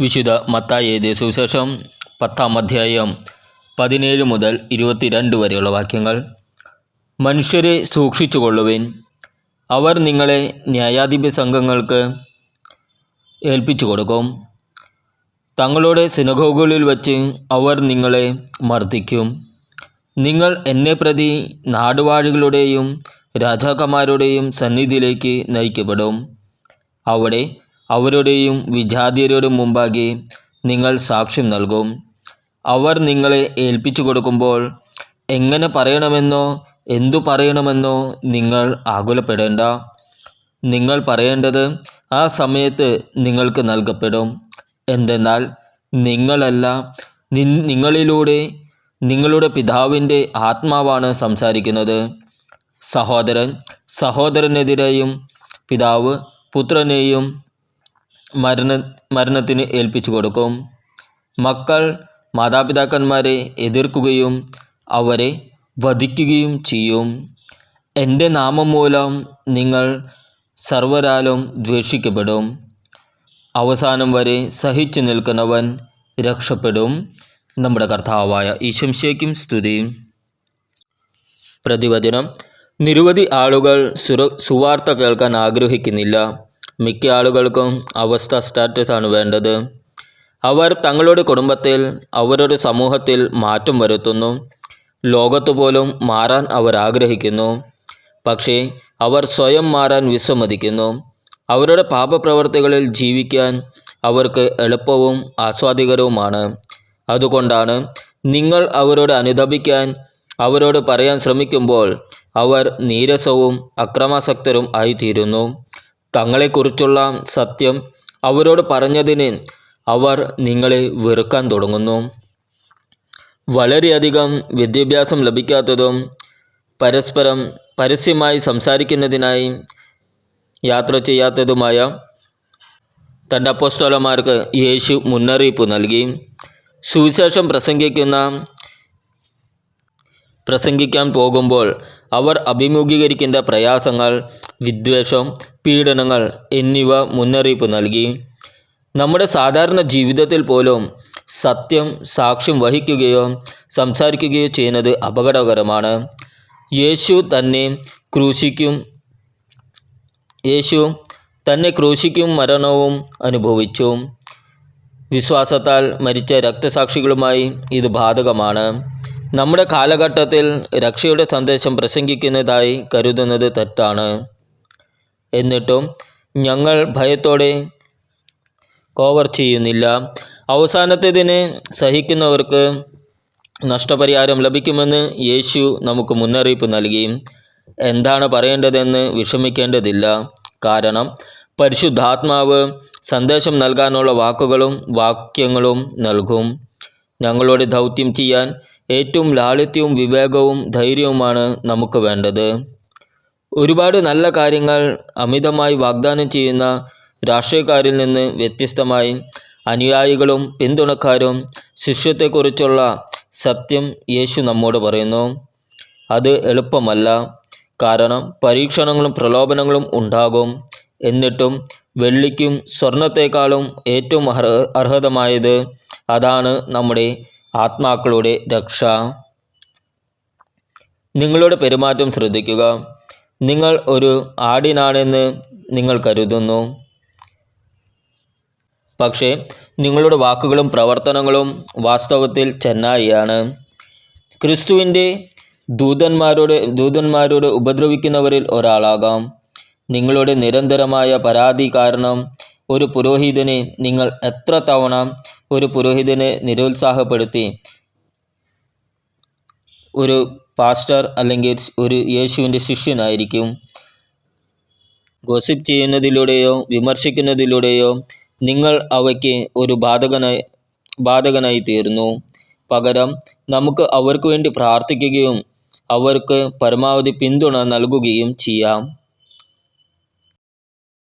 വിശുദ്ധ മത്തായി എഴുതിയ സുവിശേഷം പത്താം അധ്യായം പതിനേഴ് മുതൽ ഇരുപത്തിരണ്ട് വരെയുള്ള വാക്യങ്ങൾ. മനുഷ്യരെ സൂക്ഷിച്ചു കൊള്ളുവിൻ അവർ നിങ്ങളെ ന്യായാധിപ സംഘങ്ങൾക്ക് ഏൽപ്പിച്ചു കൊടുക്കും തങ്ങളുടെ സിനഗോഗുകളിൽ വച്ച് അവർ നിങ്ങളെ മർദ്ദിക്കും. നിങ്ങൾ എന്നെ പ്രതി നാടുവാഴികളുടെയും രാജാക്കന്മാരുടെയും സന്നിധിയിലേക്ക് നയിക്കപ്പെടും. അവിടെ അവരുടെയും വിജാതിയരുടെ മുമ്പാകെ നിങ്ങൾ സാക്ഷ്യം നൽകും. അവർ നിങ്ങളെ ഏൽപ്പിച്ചു കൊടുക്കുമ്പോൾ എങ്ങനെ പറയണമെന്നോ എന്തു പറയണമെന്നോ നിങ്ങൾ ആകുലപ്പെടേണ്ട. നിങ്ങൾ പറയേണ്ടത് ആ സമയത്ത് നിങ്ങൾക്ക് നൽകപ്പെടും. എന്തെന്നാൽ നിങ്ങളല്ല നിങ്ങളിലൂടെ നിങ്ങളുടെ പിതാവിന്റെ ആത്മാവാണ് സംസാരിക്കുന്നത്. സഹോദരൻ സഹോദരനെതിരെയും പിതാവ് പുത്രനെയും മരണ മരണത്തിന് ഏൽപ്പിച്ചു കൊടുക്കും. മക്കൾ മാതാപിതാക്കന്മാരെ എതിർക്കുകയും അവരെ വധിക്കുകയും ചെയ്യും. എന്റെ നാമം മൂലം നിങ്ങൾ സർവരാലും ദ്വേഷിക്കപ്പെടും. അവസാനം വരെ സഹിച്ചു നിൽക്കുന്നവൻ രക്ഷപ്പെടും. നമ്മുടെ കർത്താവായ ഈശംശയ്ക്കും സ്തുതി പ്രതിവചനം നിരവധി ആളുകൾ സുര സുവാർത്ത കേൾക്കാൻ ആഗ്രഹിക്കുന്നില്ല. മിക്ക ആളുകൾക്കും അവസ്ഥ സ്റ്റാറ്റസാണ് വേണ്ടത്. അവർ തങ്ങളുടെ കുടുംബത്തിൽ അവരുടെ സമൂഹത്തിൽ മാറ്റം വരുത്തുന്നു. ലോകത്ത് പോലും മാറാൻ അവർ ആഗ്രഹിക്കുന്നു. പക്ഷേ അവർ സ്വയം മാറാൻ വിസമ്മതിക്കുന്നു. അവരുടെ പാപപ്രവർത്തികളിൽ ജീവിക്കാൻ അവർക്ക് എളുപ്പവും ആസ്വാദികരവുമാണ്. അതുകൊണ്ടാണ് നിങ്ങൾ അവരോട് അനുദപിക്കാൻ അവരോട് പറയാൻ ശ്രമിക്കുമ്പോൾ അവർ നീരസവും അക്രമാസക്തരും ആയിത്തീരുന്നു. തങ്ങളെക്കുറിച്ചുള്ള സത്യം അവരോട് പറഞ്ഞതിന് അവർ നിങ്ങളെ വെറുക്കാൻ തുടങ്ങുന്നു. വളരെയധികം വിദ്യാഭ്യാസം ലഭിക്കാത്തതും പരസ്പരം പരസ്യമായി സംസാരിക്കുന്നതിനായി യാത്ര ചെയ്യാത്തതുമായ തന്റെ അപ്പോസ്തോലന്മാർക്ക് യേശു മുന്നറിയിപ്പ് നൽകി. സുവിശേഷം പ്രസംഗിക്കുന്ന പ്രസംഗിക്കാൻ പോകുമ്പോൾ അവർ അഭിമുഖീകരിക്കുന്ന പ്രയാസങ്ങൾ വിദ്വേഷം പീഡനങ്ങൾ എന്നിവ മുന്നറിയിപ്പ് നൽകി. നമ്മുടെ സാധാരണ ജീവിതത്തിൽ പോലും സത്യം സാക്ഷ്യം വഹിക്കുകയോ സംസാരിക്കുകയോ ചെയ്യുന്നത് അപകടകരമാണ്. യേശു തന്നെ ക്രൂശിക്കും യേശു തന്നെ ക്രൂശിക്കും മരണവും അനുഭവിച്ചു. വിശ്വാസത്താൽ മരിച്ച രക്തസാക്ഷികളുമായി ഇത് ബാധകമാണ്. നമ്മുടെ കാലഘട്ടത്തിൽ രക്ഷയുടെ സന്ദേശം പ്രസംഗിക്കുന്നതായി കരുതുന്നത് തെറ്റാണ്. എന്നിട്ടും ഞങ്ങൾ ഭയത്തോടെ കോവർ ചെയ്യുന്നില്ല. അവസാനത്തേതിന് സഹിക്കുന്നവർക്ക് നഷ്ടപരിഹാരം ലഭിക്കുമെന്ന് യേശു നമുക്ക് മുന്നറിയിപ്പ് നൽകി. എന്താണ് പറയേണ്ടതെന്ന് വിഷമിക്കേണ്ടതില്ല. കാരണം പരിശുദ്ധാത്മാവ് സന്ദേശം നൽകാനുള്ള വാക്കുകളും വാക്യങ്ങളും നൽകും. ഞങ്ങളോട് ദൗത്യം ചെയ്യാൻ ഏറ്റവും ലാളിത്യവും വിവേകവും ധൈര്യവുമാണ് നമുക്ക് വേണ്ടത്. ഒരുപാട് നല്ല കാര്യങ്ങൾ അമിതമായി വാഗ്ദാനം ചെയ്യുന്ന രാഷ്ട്രീയക്കാരിൽ നിന്ന് വ്യത്യസ്തമായി അനുയായികളും പിന്തുണക്കാരും ശിഷ്യത്തെക്കുറിച്ചുള്ള സത്യം യേശു നമ്മോട് പറയുന്നു. അത് എളുപ്പമല്ല. കാരണം പരീക്ഷണങ്ങളും പ്രലോഭനങ്ങളും ഉണ്ടാകും. എന്നിട്ടും വെള്ളിക്കും സ്വർണത്തെക്കാളും ഏറ്റവും അർഹ അർഹതമായത് അതാണ് നമ്മുടെ ആത്മാക്കളുടെ രക്ഷ. നിങ്ങളുടെ പെരുമാറ്റം ശ്രദ്ധിക്കുക. നിങ്ങൾ ഒരു ആടിനാണെന്ന് നിങ്ങൾ കരുതുന്നു. പക്ഷേ നിങ്ങളുടെ വാക്കുകളും പ്രവർത്തനങ്ങളും വാസ്തവത്തിൽ ചെന്നായിയാണ്. ക്രിസ്തുവിന്റെ ദൂതന്മാരോട് ദൂതന്മാരോട് ഉപദ്രവിക്കുന്നവരിൽ ഒരാളാകാം. നിങ്ങളുടെ നിരന്തരമായ പരാതി കാരണം ഒരു പുരോഹിതനെ നിങ്ങൾ എത്ര തവണ ഒരു പുരോഹിതനെ നിരുത്സാഹപ്പെടുത്തി? ഒരു പാസ്റ്റർ അല്ലെങ്കിൽ ഒരു യേശുവിന്റെ ശിഷ്യനായിരിക്കും. ഗോസിപ്പ് ചെയ്യുന്നതിലൂടെയോ വിമർശിക്കുന്നതിലൂടെയോ നിങ്ങൾ അവയ്ക്ക് ഒരു ബാധകനായി ബാധകനായി തീർന്നു. പകരം നമുക്ക് അവർക്ക് വേണ്ടി പ്രാർത്ഥിക്കുകയും അവർക്ക് പരമാവധി പിന്തുണ നൽകുകയും ചെയ്യാം.